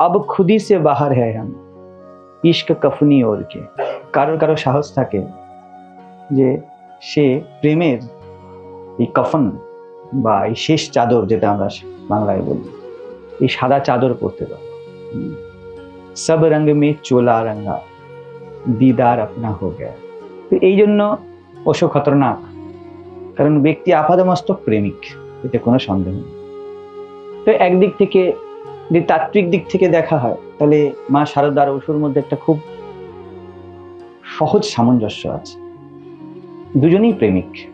अब খুদি সে বাহার হ্যায় হাম ইশক কফনি ওরকে কারোর কারও সাহস থাকে যে সে প্রেমের এই কফন বা এই শেষ চাদর যেটা আমরা বাংলায় বলি এই সাদা চাদর পরতে পারে সব রঙ মে চোলা রঙা দিদার আপনা হো গেয়া তো এই জন্য ওষো খতরনাক কারণ ব্যক্তি আপাদমস্তক প্রেমিক এতে কোনো সন্দেহ নেই তো একদিক থেকে যদি তাত্ত্বিক দিক থেকে দেখা হয়, তাহলে মা শারদার অসুর মধ্যে একটা খুব সহজ সামঞ্জস্য আছে। দুজনেই প্রেমিক।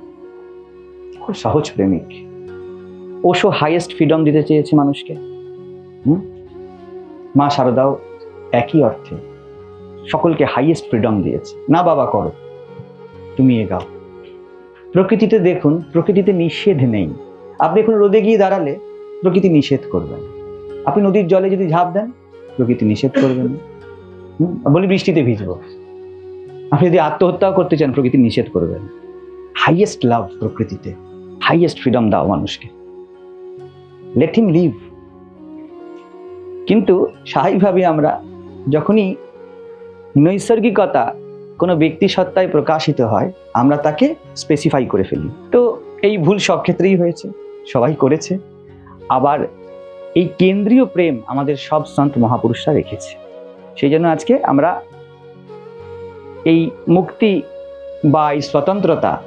খুব সহজ প্রেমিক। ওশো হাইয়েস্ট ফ্রিডম দিতে চেয়েছে মানুষকে। হুম? মা শারদাও একই অর্থে সকলকে হাইয়েস্ট ফ্রিডম দিয়েছে। না বাবা, করো। তুমি এগাও। প্রকৃতিতে দেখুন, প্রকৃতিতে নিষেধ নেই। আপনি এখন রোদে গিয়ে দাঁড়ালে প্রকৃতি নিষেধ করবে না। আপনি নদীর জলে যদি ঝাঁপ দেন, প্রকৃতি নিষেধ করবে না? বলি বৃষ্টিতে ভিজবো। আপনি যদি আত্মহত্যাও করতে চান, প্রকৃতি নিষেধ করবে না। হাইয়েস্ট লাভ প্রকৃতিতে। হাইয়েস্ট ফ্রিডম দাও মানুষকে। লেট হিম লিভ কিন্তু স্বাভাবিকভাবে আমরা যখনই নৈসর্গিকতা কোনো ব্যক্তি সত্তায় প্রকাশিত হয়, আমরা তাকে স্পেসিফাই করে ফেলি। তো এই ভুল সব ক্ষেত্রেই হয়েছে। সবাই করেছে। আবার এই কেন্দ্রীয় প্রেম আমাদের সব সন্ত মহাপুরুষরা রেখেছে। সেই জন্য আজকে আমরা এই মুক্তি বা এই স্বতন্ত্রতা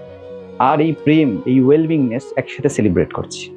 আর এই প্রেম, এই ওয়েলবিংনেস একসাথে সেলিব্রেট করছি।